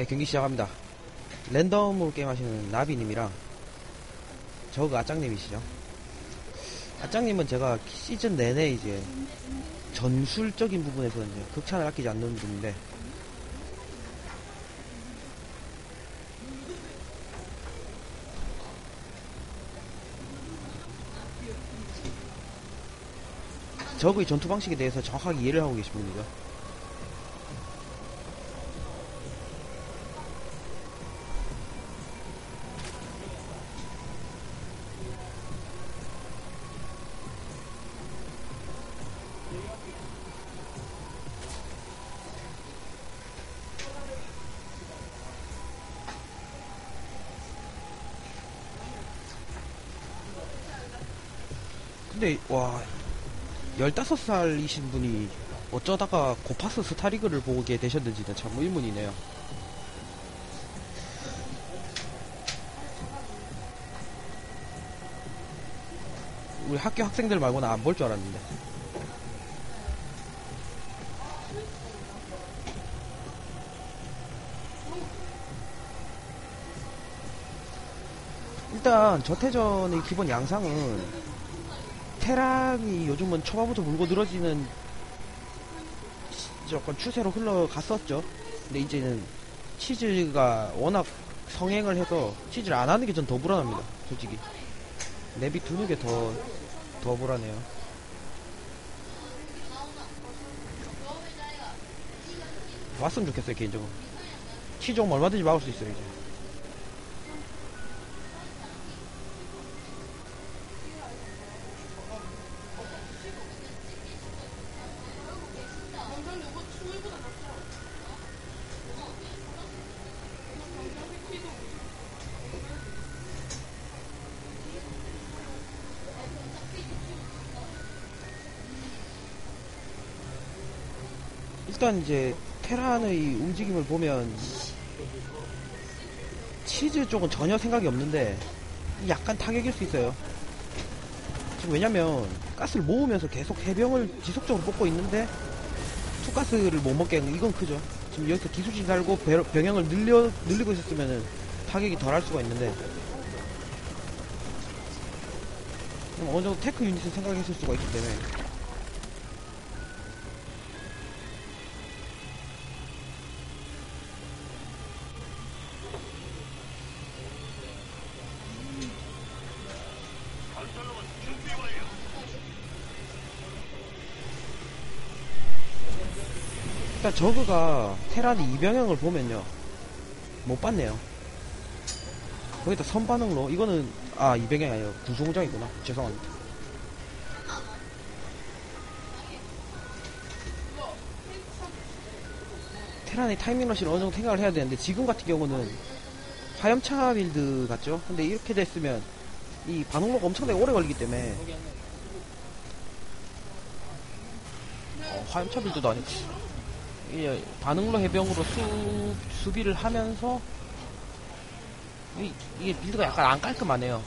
예, 경기 시작합니다. 랜덤으로 게임하시는 나비님이랑 저그 아짱님이시죠. 아짱님은 제가 시즌 내내 이제 전술적인 부분에서 이제 극찬을 아끼지 않는 분인데 적의 전투 방식에 대해서 정확하게 이해를 하고 계신 분이죠. 근데 와 15살이신 분이 어쩌다가 고파스 스타리그를 보게 되셨는지는 참 의문이네요. 우리 학교 학생들 말고는 안 볼 줄 알았는데. 일단 저태전의 기본 양상은 테란이 요즘은 초반부터 물고 늘어지는 시- 약간 추세로 흘러갔었죠. 근데 이제는 치즈가 워낙 성행을 해서 치즈를 안 하는 게 전 더 불안합니다. 솔직히. 내비 두는 게 더, 더 불안해요. 왔으면 좋겠어요, 개인적으로. 치즈 얼마든지 막을 수 있어요, 이제. 일단 이제 테란의 움직임을 보면 치즈 쪽은 전혀 생각이 없는데 약간 타격일 수 있어요. 지금 왜냐면 가스를 모으면서 계속 해병을 지속적으로 뽑고 있는데 투가스를 못 먹게 하는 이건 크죠. 지금 여기서 기술진 달고 배- 병영을 늘려 늘리고 있었으면은 타격이 덜 할 수가 있는데 어느 정도 테크 유닛을 생각했을 수가 있기 때문에 일단 저그가 테란의 이병형을 보면요. 못 봤네요. 거기다 선반응로 이거는 아 이병형이 아니라 구수공장이구나. 죄송합니다. 테란의 타이밍 러시를 어느 정도 생각을 해야 되는데 지금 같은 경우는 화염차 빌드 같죠? 근데 이렇게 됐으면 이 반응로가 엄청나게 오래 걸리기 때문에 어, 화염차 빌드도 아니고 이 반응로 해병으로 수, 수비를 하면서 이, 이게 빌드가 약간 안 깔끔하네요.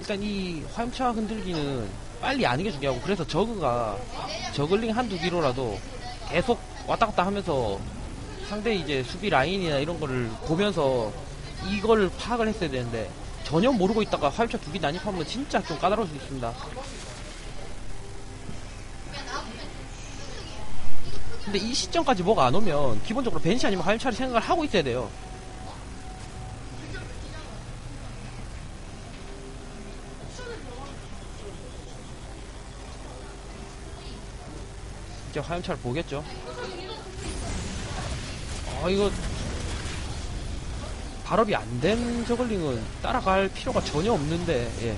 일단 이 화염차 흔들기는 빨리 아는 게 중요하고 그래서 저그가 저글링 한두 기로라도 계속 왔다 갔다 하면서 상대 이제 수비 라인이나 이런 거를 보면서 이걸 파악을 했어야 되는데 전혀 모르고 있다가 화염차 두개 난입하면 진짜 좀 까다로울 수 있습니다. 근데 이 시점까지 뭐가 안 오면 기본적으로 벤시 아니면 화염차를 생각을 하고 있어야 돼요. 이제 화염차를 보겠죠. 아 이거 발업이 안 된 저글링은 따라갈 필요가 전혀 없는데 예.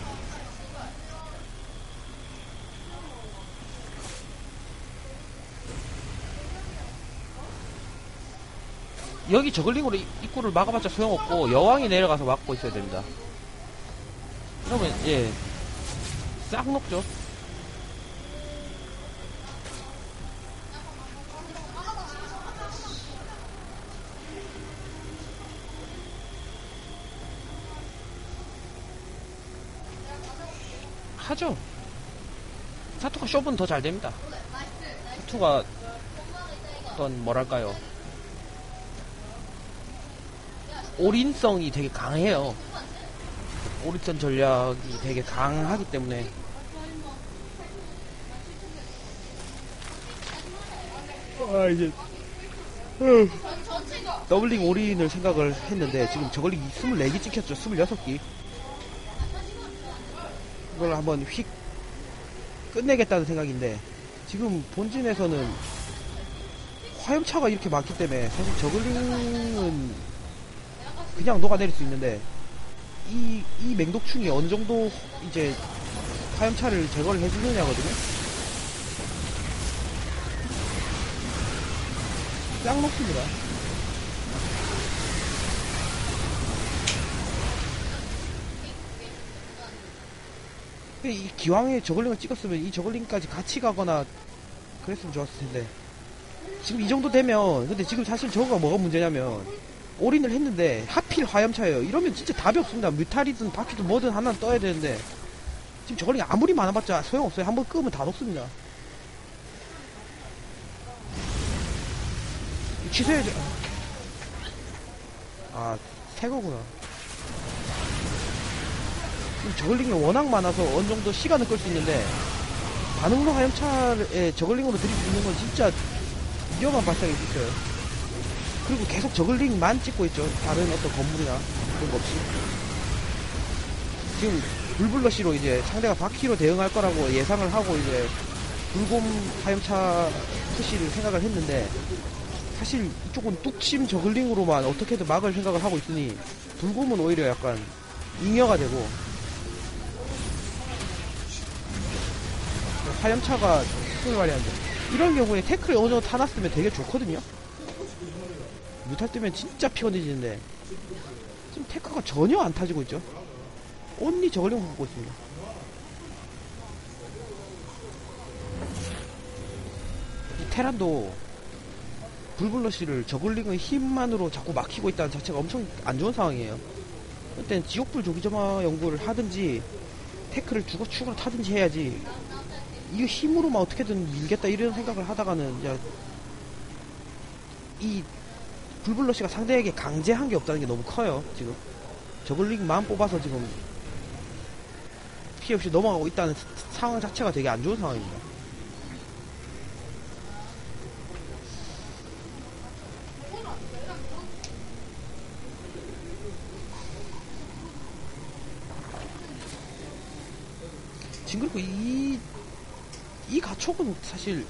여기 저글링으로 이- 입구를 막아봤자 소용없고 여왕이 내려가서 막고 있어야 됩니다. 그러면 예. 싹 녹죠. 하죠. 사투가 쇼은 더잘 됩니다. 사투가 어떤 뭐랄까요 올인성이 되게 강해요. 올인성 전략이 되게 강하기 때문에 아 이제 더블링 올인을 생각을 했는데 지금 저걸링 24개 찍혔죠 26개 이걸 한번 휙 끝내겠다는 생각인데 지금 본진에서는 화염차가 이렇게 많기 때문에 사실 저글링은 그냥 녹아내릴 수 있는데 이, 이 맹독충이 어느 정도 이제 화염차를 제거를 해주느냐거든요. 짱 높습니다. 이 기왕에 저글링을 찍었으면 이 저글링까지 같이 가거나 그랬으면 좋았을 텐데. 지금 이 정도 되면 근데 지금 사실 저거가 뭐가 문제냐면 올인을 했는데 하필 화염차예요. 이러면 진짜 답이 없습니다. 뮤탈이든 바퀴든 뭐든 하나 떠야 되는데. 지금 저걸링 아무리 많아봤자 소용없어요. 한번 끄면 다 녹습니다. 취소해야죠. 아 새거구나 저글링이 워낙 많아서 어느 정도 시간을 끌 수 있는데 반응로 화염차에 저글링으로 있는 건 진짜 위험한 발상일 수 있어요. 그리고 계속 저글링만 찍고 있죠. 다른 어떤 건물이나 그런 거 없이. 지금 불블러시로 이제 상대가 바퀴로 대응할 거라고 예상을 하고 이제 불곰 화염차 푸시를 생각을 했는데 사실 이쪽은 뚝심 저글링으로만 어떻게든 막을 생각을 하고 있으니 불곰은 오히려 약간 잉여가 되고 화염차가 힘을 발휘하는데 이런 경우에 태클이 어느 정도 타놨으면 되게 좋거든요. 뮤탈 뜨면 진짜 피곤해지는데 지금 태클가 전혀 안 타지고 있죠. 온리 저글링 붙고 있습니다. 이 테란도 불블러시를 저글링의 힘만으로 자꾸 막히고 있다는 자체가 엄청 안 좋은 상황이에요. 그땐 지옥불 조기점화 연구를 하든지 태클을 죽어 축으로 타든지 해야지 이거 힘으로만 어떻게든 밀겠다 이런 생각을 하다가는 이제 이 불블러시가 상대에게 강제한 게 없다는 게 너무 커요 지금. 저글링만 뽑아서 지금 피해 없이 넘어가고 있다는 사- 상황 자체가 되게 안 좋은 상황입니다. 그리고 이, 이 가촉은 사실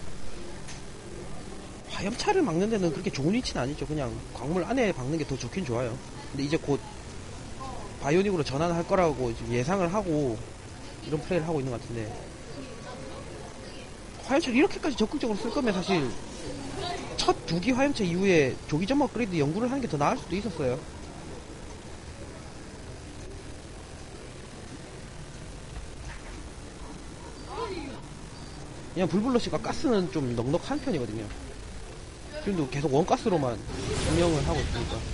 화염차를 막는 데는 그렇게 좋은 위치는 아니죠. 그냥 광물 안에 박는 게 더 좋긴 좋아요. 근데 이제 곧 바이오닉으로 전환할 거라고 예상을 하고 이런 플레이를 하고 있는 것 같은데 화염차를 이렇게까지 적극적으로 쓸 거면 사실 첫 두기 화염차 이후에 조기점 업그레이드 연구를 하는 게 더 나을 수도 있었어요. 그냥 불블러시가 가스는 좀 넉넉한 편이거든요. 지금도 계속 원가스로만 운영을 하고 있으니까.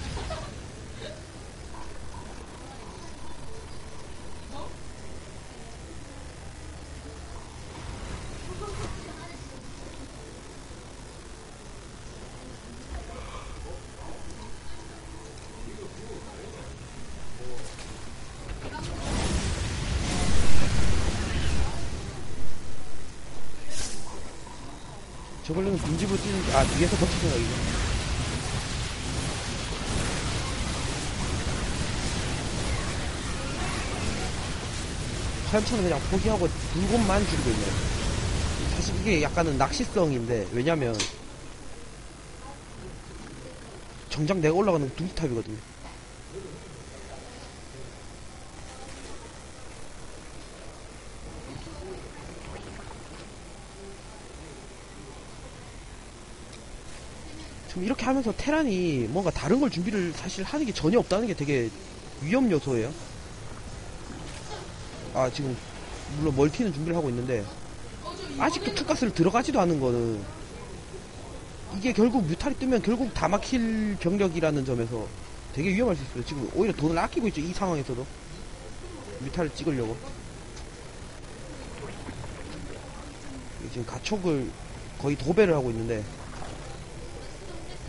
저걸로는 빈집을 뛰는 게, 아, 뒤에서 버티 생각이죠. 화염차는 그냥 포기하고 불곰만 줄이고 있네요. 사실 이게 약간은 낚시성인데, 왜냐면, 정작 내가 올라가는 건 두기탑이거든요. 지금 이렇게 하면서 테란이 뭔가 다른 걸 준비를 사실 하는 게 전혀 없다는 게 되게 위험 요소예요. 아, 지금, 물론 멀티는 준비를 하고 있는데, 아직도 투가스를 들어가지도 않은 거는, 이게 결국 뮤탈이 뜨면 결국 다 막힐 병력이라는 점에서 되게 위험할 수 있어요. 지금 오히려 돈을 아끼고 있죠, 이 상황에서도. 뮤탈을 찍으려고. 지금 가촉을 거의 도배를 하고 있는데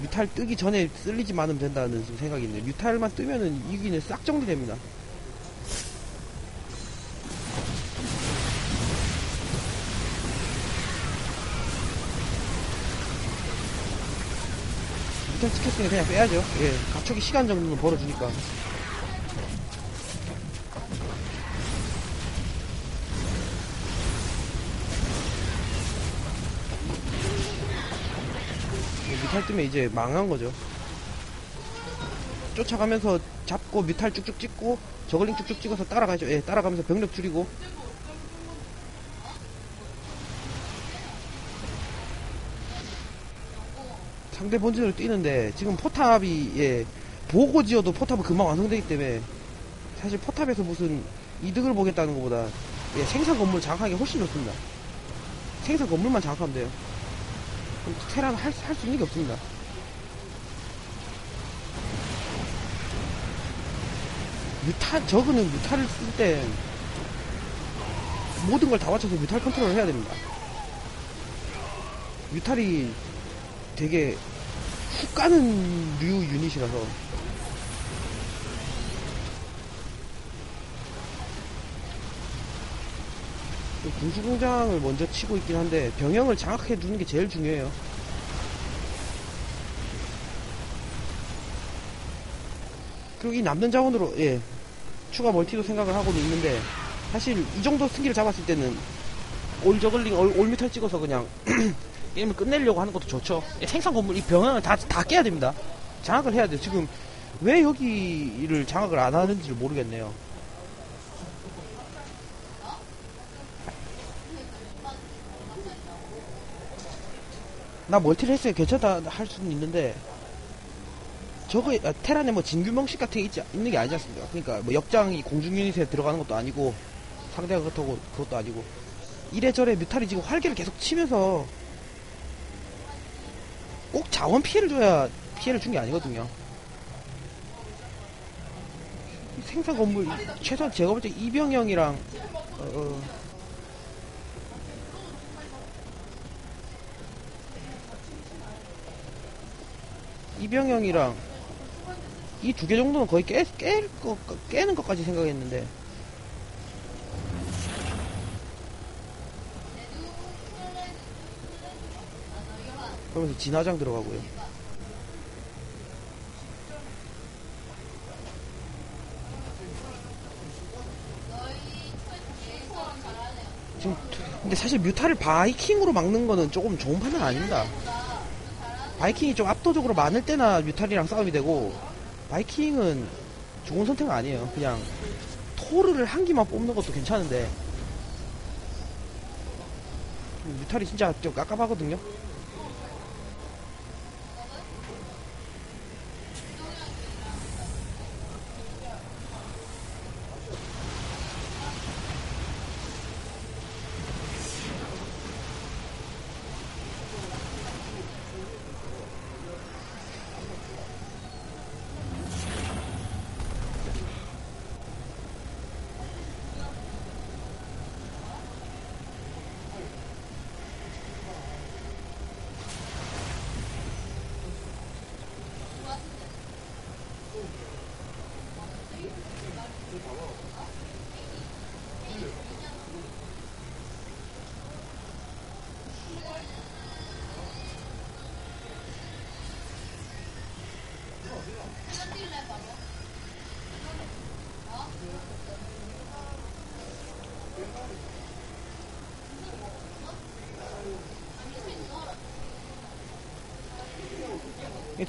뮤탈 뜨기 전에 쓸리지만 않으면 된다는 생각이 있네. 뮤탈만 뜨면은 이기는 싹 정리됩니다. 뮤탈 찍혔으니 그냥 빼야죠. 예, 가촉이 시간 정도는 벌어주니까. 뜨면 이제 망한 거죠. 쫓아가면서 잡고 뮤탈 쭉쭉 찍고 저글링 쭉쭉 찍어서 따라가죠. 예, 따라가면서 병력 줄이고. 상대 본진으로 뛰는데 지금 포탑이 예, 보고 지어도 포탑은 금방 완성되기 때문에 사실 포탑에서 무슨 이득을 보겠다는 것보다 예, 생산 건물 장악하기 훨씬 좋습니다. 생산 건물만 장악하면 돼요. 테란 할, 할 수 있는 게 없습니다. 뮤탈, 저거는 뮤탈을 쓸때 모든 걸 다 맞춰서 뮤탈 컨트롤을 해야 됩니다. 뮤탈이 되게 훅 가는 류 유닛이라서 군수공장을 먼저 치고 있긴 한데 병영을 장악해 두는 게 제일 중요해요. 그리고 이 남는 자원으로 예 추가 멀티도 생각을 하고는 있는데 사실 이 정도 승기를 잡았을 때는 올 저글링 올, 올 미탈 찍어서 그냥 게임을 끝내려고 하는 것도 좋죠. 예, 생산 건물 이 병영을 다 다 깨야 됩니다. 장악을 해야 돼요. 지금 왜 여기를 장악을 안 하는지를 모르겠네요. 나 멀티를 했어요. 괜찮다 할 수는 있는데 저거 아, 테란에 뭐 진규명식 같은 게 있지 있는 게 아니지 않습니까? 그러니까 뭐 역장이 공중 유닛에 들어가는 것도 아니고 상대가 그렇다고 그것도 아니고 이래저래 뮤탈이 지금 활개를 계속 치면서 꼭 자원 피해를 줘야 피해를 준 게 아니거든요. 생산 건물 최소한 제가 볼 때 이병영이랑 어, 어, 이병영이랑 이 두 개 정도는 거의 깨, 깰 거, 깨는 것까지 생각했는데 그러면서 진화장 들어가고요. 지금 근데 사실 뮤타를 바이킹으로 막는 거는 조금 좋은 판단 아닙니다. 바이킹이 좀 압도적으로 많을 때나 뮤탈이랑 싸움이 되고 바이킹은 좋은 선택은 아니에요. 그냥 토르를 한 기만 뽑는 것도 괜찮은데 뮤탈이 진짜 좀 깝깝하거든요.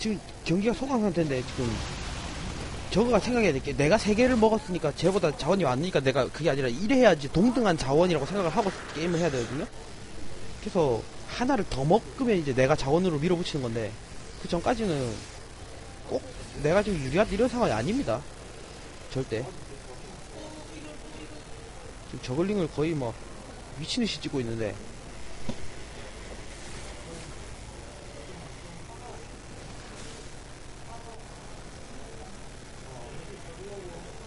지금 경기가 소강 상태인데 지금 저거가 생각해야 될게 내가 세 개를 먹었으니까 쟤보다 자원이 많으니까 내가 그게 아니라 이래야지 동등한 자원이라고 생각을 하고 게임을 해야 되거든요. 그래서 하나를 더 먹으면 이제 내가 자원으로 밀어붙이는 건데 그 전까지는 꼭 내가 지금 유리하다 이런 상황이 아닙니다. 절대. 지금 저글링을 거의 뭐 미친듯이 찍고 있는데